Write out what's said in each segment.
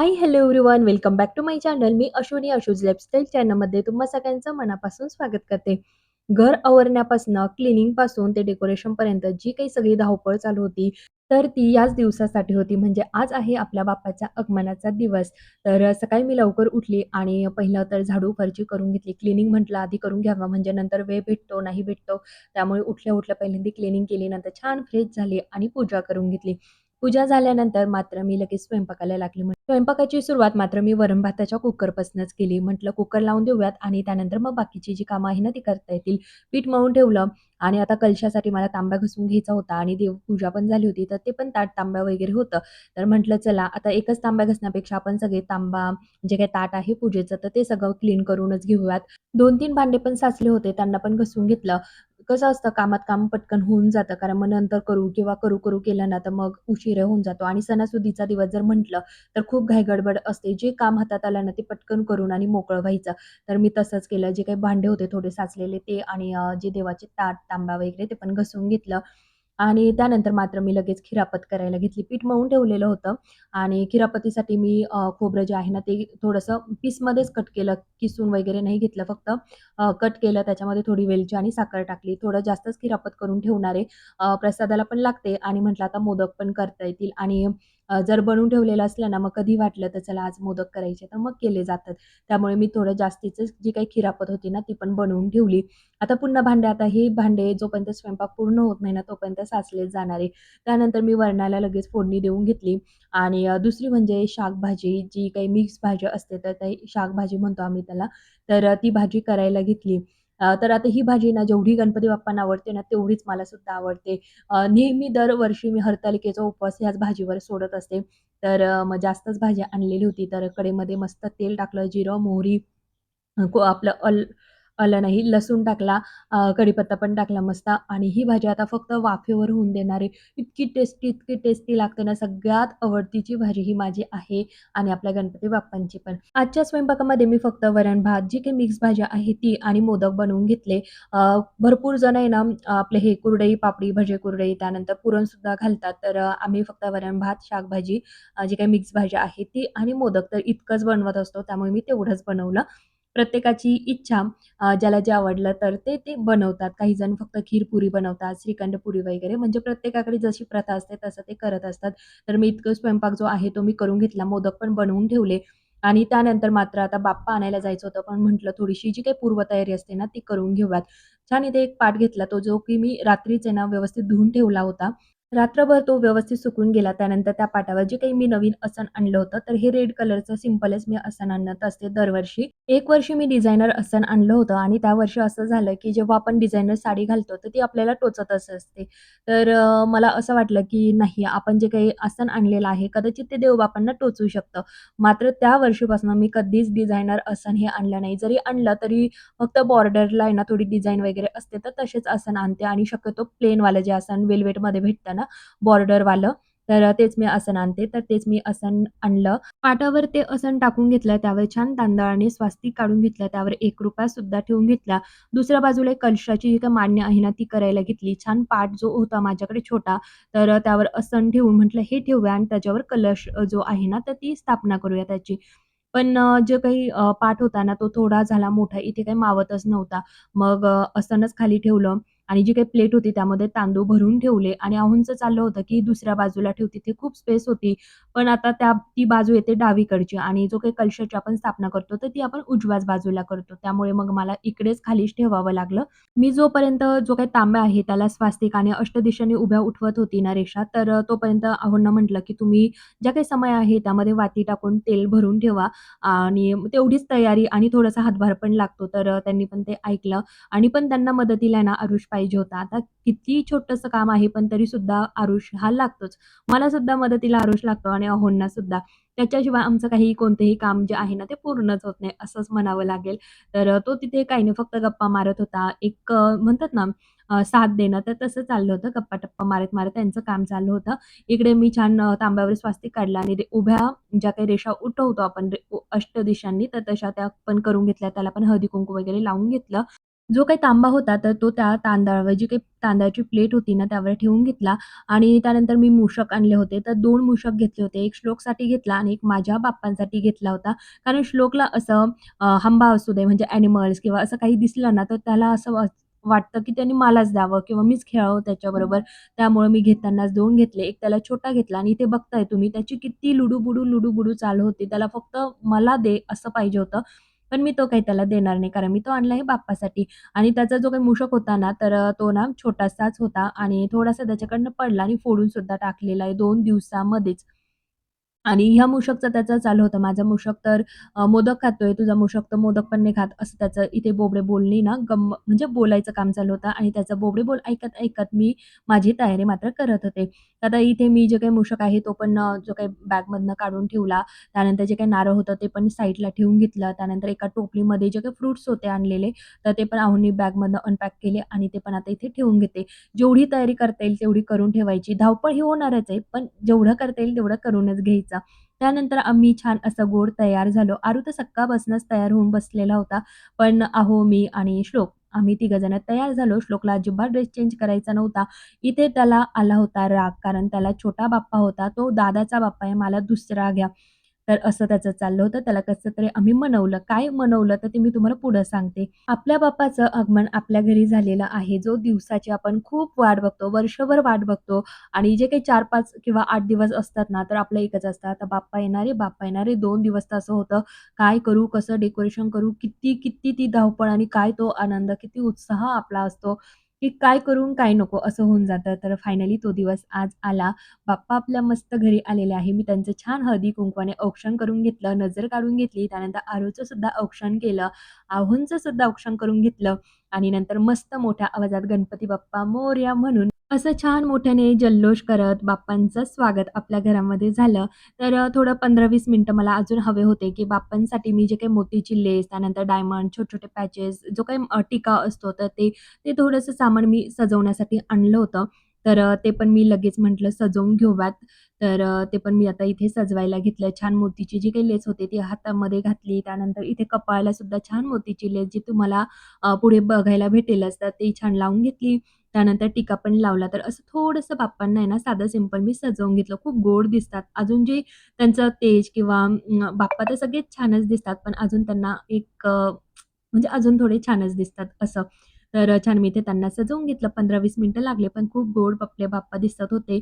Hi, hello everyone. Welcome back to my channel. Me Ashwini अशूज lifestyle चॅनलमध्ये तुम्हा सगळ्यांचं मनापासून स्वागत करते. घर आवरण्यापासून, क्लिनिंगपासून ते डेकोरेशनपर्यंत जी काही सगळी धावपळ चालू होती, तर ती याच दिवसासाठी होती. म्हणजे आज आहे आपल्या बापाचा आगमनाचा दिवस. तर सकाळी मी लवकर उठली आणि पहिलं तर झाडू फरची करून घेतली. क्लिनिंग म्हटलं आधी करून घ्यावं, म्हणजे नंतर वेळ भेटतो, नाही भेटतो. त्यामुळे उठल्या-उठल्या पहिल्यांदा क्लिनिंग केली. नंतर छान फ्रेश झाली आणि पूजा करून घेतली. पूजा झाल्यानंतर मात्र मी लगेच स्वयंपाकाला लागली. म्हणजे स्वयंपाकाची सुरुवात मात्र मी वरण-भाताच्या कुकरपासूनच केली. म्हटलं कुकर लावून देऊयात आणि त्यानंतर मग बाकीची जी कामं आहे ना, ती करता येतील. पीठ मळून ठेवलं आणि आता कलशासाठी मला तांब्या घासून घ्यायचा होता आणि देवपूजा पण झाली होती, तर ते पण ताट, तांब्या वगैरे होतं. तर म्हटलं चला आता एकच तांब्या घासण्यापेक्षा आपण सगळे तांबा, जे काही ताट आहे पूजेचं, तर ते सगळं क्लीन करूनच घेऊयात. 2-3 भांडे पण साचले होते, त्यांना पण घासून घेतलं. कसं असतं कामात काम पटकन होऊन जातं, कारण मग नंतर करू किंवा करू-करू केलं ना, तर मग उशीर होऊन जातो आणि सणासुदीचा दिवस जर म्हटलं, तर खूप घाईगडबड असते. जे काम हातात आलं ना, ते पटकन करून आणि मोकळं व्हायचं. तर मी तसंच केलं. जे काही भांडे होते थोडे साचलेले ते आणि अ, जे देवाचे ताट, तांबा वगैरे ते पण घसून घेतलं आणि त्यानंतर मात्र मी लगेच खिरापत करायला घेतली. पीठ मळून ठेवलेलं होतं आणि खिरापतीसाठी मी खोबरं जे आहे ना, ते थोडंसं पीसमध्येच कट केलं. किसून वगैरे नाही घेतलं. फक्त कट केलं. त्याच्यामध्ये थोडी वेलची आणि साखर टाकली. थोडं जास्तच खिरापत करून ठेवणारे प्रसादाला पण लागते आणि म्हटलं आता मोदक पण करता येतील आणि जर बनवून ठेवलेलं असलं ना, मग कधी वाटलं तर चला आज मोदक करायचे, तर मग केले जातात. त्यामुळे मी थोडं जास्तीच जी काही खिरापत होती ना, ती पण बनवून ठेवली. आता पुन्हा भांडे आता हे भांडे जोपर्यंत स्वयंपाक पूर्ण होत नाही ना, तोपर्यंत साचलेच जाणारे त्यानंतर मी वरणाला लगेच फोडणी देऊन घेतली आणि दुसरी म्हणजे शाकभाजी, जी काही मिक्स भाजी असते, तर ते शाकभाजी म्हणतो आम्ही त्याला. तर ती भाजी करायला घेतली. तर आता ही भाजी ना, जेवढी गणपती बाप्पांना आवडते ना, तेवढीच मला सुद्धा आवडते. नेहमी दरवर्षी मी हरतालिकेचा उपवास ह्याच भाजीवर सोडत असते. तर मग जास्तच भाजी आणलेली होती. तर कडेमध्ये मस्त तेल टाकलं, जिरं, मोहरी आपलं अल आलं नाही, लसूण टाकला, कढीपत्ता पण टाकला मस्त आणि ही भाजी आता फक्त वाफेवर होऊन देणारे इतकी टेस्टी, इतकी टेस्टी लागते ना, सगळ्यात आवडतीची भाजी ही माझी आहे आणि आपल्या गणपती बाप्पांची पण. आजच्या स्वयंपाकामध्ये मी फक्त वरण-भात, जी काही मिक्स भाज्या आहे ती आणि मोदक बनवून घेतले. भरपूर जण आहे ना, आपले हे कुरडई, पापडी, भजे कुरडई, त्यानंतर पुरणसुद्धा घालतात. तर आम्ही फक्त वरण-भात, शाकभाजी, जी काही मिक्स भाज्या आहेत ती आणि मोदक तर इतकंच बनवत असतो. त्यामुळे मी तेवढंच बनवलं. प्रत्येकाची इच्छा ज्याला जे आवडलं तर ते, ते बनवतात. काही जण फक्त खीरपुरी बनवतात, श्रीखंड पुरी वगैरे म्हणजे प्रत्येकाकडे जशी प्रथा असते तसं ते करत असतात. तर मी इतकं स्वयंपाक जो आहे तो मी करून घेतला. मोदक पण बनवून ठेवले आणि त्यानंतर मात्र आता बाप्पा आणायला जायचं होतं, पण म्हटलं थोडीशी जी काही पूर्वतयारी असते ना, ती करून घेऊयात. छान इथे एक पाठ घेतला, तो जो की मी रात्रीच आहे ना व्यवस्थित धुवून ठेवला होता. रात्रभर तो व्यवस्थित सुकून गेला. त्यानंतर त्या पाटावर जे काही मी नवीन आसन आणलं होतं, तर हे रेड कलरचं सिम्पलच मी आसन आणत असते दरवर्षी. एक वर्षी मी डिझायनर आसन आणलं होतं आणि त्या वर्षी असं झालं, की जेव्हा आपण डिझायनर साडी घालतो, तर ती आपल्याला टोचतच असते. तर मला असं वाटलं, की नाही आपण जे काही आसन आणलेलं आहे, कदाचित ते देवबापांना टोचू शकतं. मात्र त्या वर्षीपासून मी कधीच डिझायनर आसन हे आणलं नाही. जरी आणलं तरी फक्त बॉर्डरला आहे ना थोडी डिझाईन वगैरे असते, तर तसेच आसन आणते आणि शक्यतो प्लेनवालं जे आसन वेलवेटमध्ये भेटतं ना बॉर्डरवालं, तर तेच मी आसन आणते. तर तेच मी असन आणलं. पाटावर ते असन टाकून घेतलं. त्यावर छान तांदळाने स्वास्तिक काढून घेतलं. त्यावर ₹1 सुद्धा ठेवून घेतला. दुसऱ्या बाजूला एक कलशाची जी मान्य आहे ना, ती करायला घेतली. छान पाट जो होता माझ्याकडे छोटा, तर त्यावर आसन ठेवून म्हटलं हे ठेवूया आणि त्याच्यावर कलश जो आहे ना, तर ती स्थापना करूया त्याची. पण जे काही पाठ होता ना, तो थोडा झाला मोठा. इथे काही मावतच नव्हता. मग असनच खाली ठेवलं आणि जी काही प्लेट होती त्यामध्ये तांदूळ भरून ठेवले आणि अहोंचं चाललं होतं, की दुसऱ्या बाजूला ठेव तिथे खूप स्पेस होती. पण आता त्या ती बाजू येते डावीकडची आणि जो काही कलशाची आपण स्थापना करतो, तर ती आपण उजव्याच बाजूला करतो. त्यामुळे मग मला इकडेच खालीच ठेवावं लागलं. मी जोपर्यंत जो काही तांब्या आहे त्याला स्वास्तिक आणि अष्टदिशाने उभ्या उठवत होती ना रेषा, तर तोपर्यंत अहोंना म्हटलं, की तुम्ही ज्या काही समय आहे त्यामध्ये वाती टाकून तेल भरून ठेवा आणि तेवढीच तयारी आणि थोडासा हातभार पण लागतो. तर त्यांनी पण ते ऐकलं आणि पण त्यांना मदतीला ना ना आरुष पाहिजे होता. आता किती छोटंसं काम आहे, पण तरी सुद्धा आरुष हा लागतोच. मला सुद्धा मदतीला आरुष लागतो आणि अहोंना सुद्धा. त्याच्याशिवाय आमचं काही कोणतेही काम जे आहे ना, ते पूर्णच होत नाही असंच म्हणावं लागेल. तर तो तिथे काही नाही फक्त गप्पा मारत होता. एक म्हणतात ना साथ देणं, तर तसं चाललं होतं. गप्पा-टप्पा मारत-मारत त्यांचं काम चाललं होतं. इकडे मी छान तांब्यावर स्वास्तिक काढला आणि उभ्या ज्या काही रेषा उठवतो आपण अष्टदिशांनी, तर तशा त्या पण करून घेतल्या. त्याला पण हळदी-कुंकू वगैरे लावून घेतलं. जो काही तांबा होता, तर तो त्या तांदळावर जी काही तांदळाची प्लेट होती ना, त्यावर ठेवून घेतला आणि त्यानंतर मी मूषक आणले होते. तर दोन मूषक घेतले होते. एक श्लोकसाठी घेतला आणि एक माझ्या बाप्पांसाठी घेतला होता. कारण श्लोकला असं हंबा असू दे म्हणजे ॲनिमल्स किंवा असं काही दिसलं ना, तर त्याला असं वाटतं, की त्यांनी मलाच द्यावं किंवा मीच खेळावं त्याच्याबरोबर. त्यामुळे मी घेतानाच दोन घेतले. एक त्याला छोटा घेतला आणि इथे बघताय तुम्ही त्याची किती लुडूबुडू, लुडूबुडू चालू होती. त्याला फक्त मला दे असं पाहिजे होतं. पण मी तो काही त्याला देणार नाही कारण मी तो आणला आहे बाप्पासाठी आणि त्याचा जो काही मूषक होता ना, तर तो ना छोटासाच होता आणि थोडासा त्याच्याकडनं पडला आणि फोडून सुद्धा टाकलेला आहे दोन दिवसामध्येच. आणि ह्या मूषकचं त्याचं चालू होतं, माझा मूषक तर मोदक खातोय, तुझा मूषक तर मोदक पण नाही खात, असं त्याचं इथे बोबडे बोलणी ना गम म्हणजे बोलायचं काम चालू होतं आणि त्याचा बोबडे बोल ऐकत-ऐकत मी माझी तयारी मात्र करत होते. आता इथे मी जे काही मूषक आहे तो पण जो काही बॅगमधनं काढून ठेवला. त्यानंतर जे काही नारळ होतं ते पण साईडला ठेवून घेतलं. त्यानंतर एका टोपलीमध्ये जे काही फ्रुट्स होते आणलेले, तर ते पण आहोंनी बॅगमधनं अनपॅक केले आणि ते पण आता इथे ठेवून घेते. जेवढी तयारी करता येईल तेवढी करून ठेवायची. धावपळ ही होणारच आहे, पण जेवढं करता येईल तेवढं करूनच घ्यायचं. त्यानंतर आम्ही छान असं गोड तयार झालो. आरू तर सक्कापासूनच तयार होऊन बसलेला होता. पण अहो, मी आणि श्लोक आम्ही तिघजण तयार झालो. श्लोकला अजिबात ड्रेस चेंज करायचा नव्हता. इथे त्याला आला होता राग, कारण त्याला छोटा बाप्पा होता. तो दादाचा बाप्पा आहे, मला दुसरा घ्या. तर असं त्याचं चाललं होतं. त्याला कसं तरी आम्ही मनवलं. काय मनवलं तर ते मी तुम्हाला पुढं सांगते. आपल्या बाप्पाचं आगमन आपल्या घरी झालेलं आहे. जो दिवसाची आपण खूप वाट बघतो, वर्षभर वाट बघतो आणि जे काही 4-5 किंवा आठ दिवस असतात ना, तर आपलं एकच असतं, आता बाप्पा येणारे बाप्पा येणारे दोन दिवस तर असं होतं, काय करू, कसं डेकोरेशन करू, किती, किती ती धावपळ आणि काय तो आनंद, किती उत्साह आपला असतो, की काय करू काय नको असं होऊन जातं. तर फायनली तो दिवस आज आला. बाप्पा आपल्या मस्त घरी आलेले आहे. मी त्यांचं छान हळदी-कुंकवाने औक्षण करून घेतलं, नजर काढून घेतली. त्यानंतर आरूचं सुद्धा औक्षण केलं, आहोंचं सुद्धा औक्षण करून घेतलं आणि नंतर मस्त मोठ्या आवाजात गणपती बाप्पा मोर्या म्हणून असं छान मोठ्याने जल्लोष करत बाप्पांचं स्वागत आपल्या घरामध्ये झालं. तर थोडं पंधरा वीस मिनटं मला अजून हवे होते, की बाप्पांसाठी मी जे काही मोतीची लेस, त्यानंतर डायमंड, छोटे-छोटे पॅचेस, जो काही टिका असतो, तर ते ते थोडंसं सामान मी सजवण्यासाठी आणलं होतं. तर ते पण मी लगेच म्हटलं सजवून घेऊयात. तर ते पण मी आता इथे सजवायला घेतलं. छान मोतीची जी काही लेस होती ती हातामध्ये घातली. त्यानंतर इथे कपाळाला सुद्धा छान मोतीची लेस जी तुम्हाला पुढे बघायला भेटेलच, तर ती छान लावून घेतली. त्यानंतर टिका पण लावला. तर असं थोडंसं बाप्पांना आहे ना साधं सिंपल मी सजवून घेतलं. खूप गोड दिसतात. अजून जे त्यांचं तेज किंवा बाप्पा तर सगळेच छानच दिसतात, पण अजून त्यांना एक म्हणजे अजून थोडे छानच दिसतात असं. तर छान मी इथे त्यांना सजवून घेतलं. पंधरा वीस मिनटं लागले, पण खूप गोड पपले बाप्पा दिसत होते.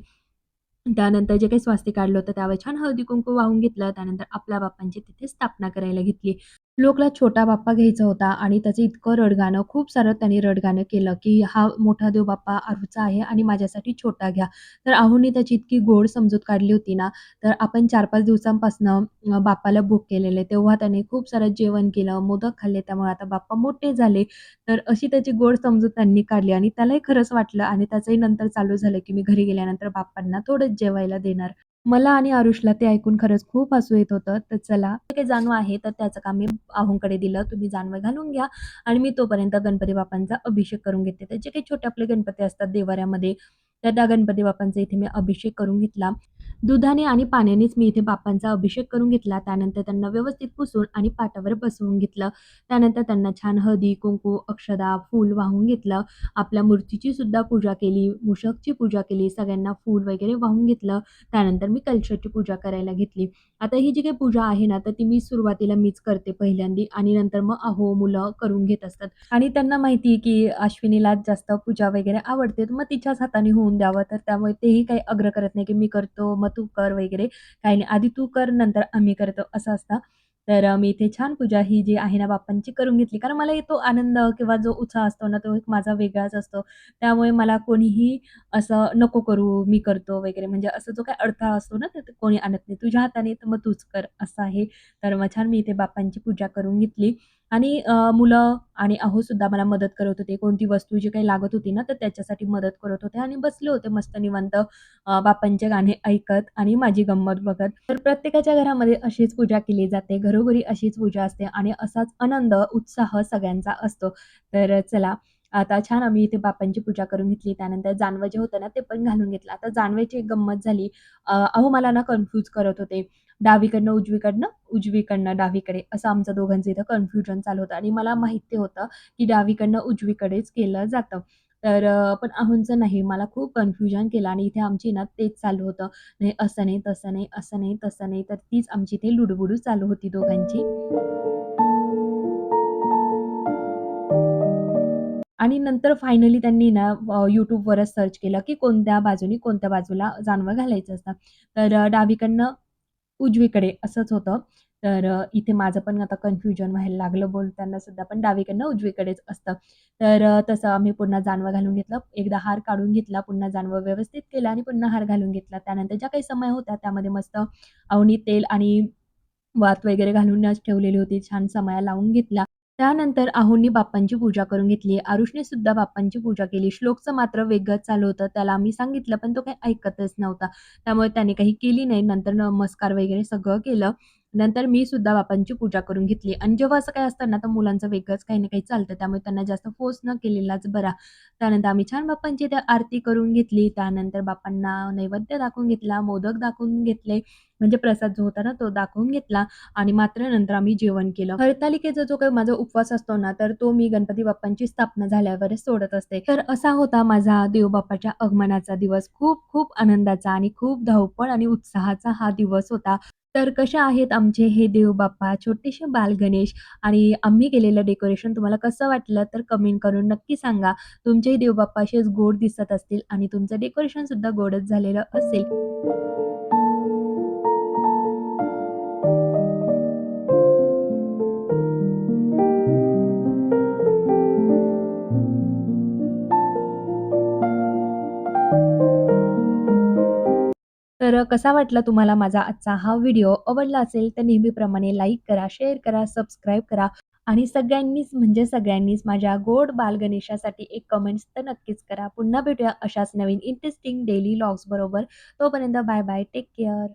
त्यानंतर जे काही स्वास्थ्य काढलं होतं त्यावर छान हळदी-कुंकू वाहून घेतलं. त्यानंतर आपल्या बाप्पांची तिथे स्थापना करायला घेतली. श्लोकला छोटा बाप्पा घ्यायचा होता आणि त्याचं इतकं रडगाणं, खूप सारं त्यांनी रडगाणं केलं, की हा मोठा देव बाप्पा आरूचा आहे आणि माझ्यासाठी छोटा घ्या. तर आहुनी त्याची इतकी गोड समजूत काढली होती ना, तर आपण 4-5 दिवसांपासनं बाप्पाला बुक केलेले. तेव्हा त्याने खूप सारं जेवण केलं, मोदक खाल्ले. त्यामुळे आता बाप्पा मोठे झाले. तर अशी त्याची गोड समजूत त्यांनी काढली आणि त्यालाही खरंच वाटलं आणि त्याचंही नंतर चालू झालं, की मी घरी गेल्यानंतर बाप्पांना थोडंच जेवायला देणार. मला आणि आरुषला ते ऐकून खरंच खूप हसू येत होतं. तर चला, काही जानवं आहे तर त्याचं काम मी आहूंकडे दिलं. तुम्ही जानवं घालून घ्या आणि मी तोपर्यंत गणपती बाप्पांचा अभिषेक करून घेते. तर जे काही छोटे आपले गणपती असतात देवाऱ्यामध्ये, तर त्या गणपती बाप्पांचा इथे मी अभिषेक करून घेतला. दुधाने आणि पाण्यानेच मी इथे बाप्पांचा अभिषेक करून घेतला. त्यानंतर त्यांना व्यवस्थित पुसून आणि पाटावर बसवून घेतलं. त्यानंतर त्यांना छान हळदी, कुंकू, अक्षदा, फूल वाहून घेतलं. आपल्या मूर्तीची सुद्धा पूजा केली, मूषकची पूजा केली, सगळ्यांना फूल वगैरे वाहून घेतलं. त्यानंतर मी कल्चरची पूजा करायला घेतली. आता ही जी काही पूजा आहे ना, तर ती मी सुरुवातीला मीच करते पहिल्यांदी आणि नंतर मग अहो, मुलं करून घेत असतात आणि त्यांना माहिती आहे, की अश्विनीला जास्त पूजा वगैरे आवडते, तर मग तिच्याच हाताने होऊन द्यावं. तर त्यामुळे तेही काही अग्र करत नाही, की मी करतो, मग तू कर वगैरे काही नाही. आधी तू कर, नंतर आम्ही करतो असं असतं. तर मी इथे छान पूजा ही जी आहे ना बाप्पांची करून घेतली. कारण मला तो आनंद किंवा जो उत्साह असतो ना, तो एक माझा वेगळाच असतो. त्यामुळे मला कोणीही असं नको करू, मी करतो वगैरे म्हणजे असं जो काही अडथळा असतो ना, तर कोणी आणत नाही. तुझ्या हाताने तर मग तूच कर असं आहे. तर मग छान मी इथे बाप्पांची पूजा करून घेतली आणि अ, मुलं आणि अहोसुद्धा मला मदत करत होते. कोणती वस्तू जी काही लागत होती ना, तर त्याच्यासाठी मदत करत होते आणि बसले होते मस्त निवांत अ, बाप्पांचे गाणे ऐकत आणि माझी गंमत बघत. तर प्रत्येकाच्या घरामध्ये अशीच पूजा केली जाते. घरोघरी अशीच पूजा असते आणि असाच आनंद, उत्साह सगळ्यांचा असतो. तर चला आता छान आम्ही इथे बाप्पांची पूजा करून घेतली. त्यानंतर जानवं जे होतं ना, ते पण घालून घेतलं. आता जानव्याची एक गंमत झाली. अ, अहो मला ना कन्फ्यूज करत होते. डावीकडनं उजवीकडनं, उजवीकडनं डावीकडे असं आमचं दोघांचं इथं कन्फ्युजन चालू होतं आणि मला माहिती होतं, की डावीकडनं उजवीकडेच केलं जातं. तर पण आहोंचं नाही. मला खूप कन्फ्युजन केलं आणि इथे आमची ना तेच चालू होतं. नाही असं नाही, तसं नाही, असं नाही, तसं नाही. तर तीच आमची इथे लुडबुडू चालू होती दोघांची. आणि नंतर फायनली त्यांनी ना यूट्यूबवरच सर्च केलं, की कोणत्या बाजूनी कोणत्या बाजूला जानवं घालायचं असतं. तर डावीकडनं उजवीकडे असंच होतं. तर इथे माझं पण आता कन्फ्युजन व्हायला लागलं बोलताना सुद्धा, पण डावीकडनं उजवीकडेच असतं. तर तसं आम्ही पुन्हा जानवं घालून घेतलं. एकदा हार काढून घेतला, पुन्हा जानवं व्यवस्थित केलं आणि पुन्हा हार घालून घेतला. त्यानंतर ज्या काही समय होत्या त्यामध्ये मस्त अवनी तेल आणि वात वगैरे घालूनच ठेवलेली होती. छान समया लावून घेतला. त्यानंतर आहोंनी बाप्पांची पूजा करून घेतली. आरुषने सुद्धा बाप्पांची पूजा केली. श्लोकचं मात्र वेगळंच चालू होतं. त्याला आम्ही सांगितलं, पण तो काही ऐकतच नव्हता. त्यामुळे त्याने काही केली नाही. नंतर नमस्कार वगैरे सगळं केलं. नंतर मी सुद्धा बापांची पूजा करून घेतली आणि जेव्हा असं काय असतं ना, तर मुलांचं वेगळंच काही ना काही चालतं. त्यामुळे त्यांना जास्त फोर्स न केलेलाच बरा. त्यानंतर आम्ही छान बाप्पांची त्या आरती करून घेतली. त्यानंतर बाप्पांना नैवेद्य दाखवून घेतला, मोदक दाखवून घेतले. म्हणजे प्रसाद जो होता ना, तो दाखवून घेतला आणि मात्र नंतर आम्ही जेवण केलं. हरतालिकेचा जो काही माझा उपवास असतो ना, तर तो मी गणपती बाप्पांची स्थापना झाल्यावरच सोडत असते. तर असा होता माझा देवबाप्पाच्या आगमनाचा दिवस. खूप खूप आनंदाचा आणि खूप धावपळ आणि उत्साहाचा हा दिवस होता. तर कशा आहेत आमचे हे देवबाप्पा, छोटेसे बालगणेश आणि आम्ही केलेलं डेकोरेशन तुम्हाला कसं वाटलं? तर कमेंट करून नक्की सांगा. तुमचेही देवबाप्पा असेच गोड दिसत असतील आणि तुमचं डेकोरेशन सुद्धा गोडच झालेलं असेल. तर कसा वाटला तुम्हाला माझा आजचा हा व्हिडिओ? आवडला असेल तर नेहमीप्रमाणे लाईक करा, शेअर करा, सबस्क्राईब करा आणि सगळ्यांनीच म्हणजे सगळ्यांनीच माझ्या गोड बालगणेशासाठी एक कमेंट्स तर नक्कीच करा. पुन्हा भेटूया अशाच नवीन इंटरेस्टिंग डेली लॉग्सबरोबर तोपर्यंत बाय बाय. Take care.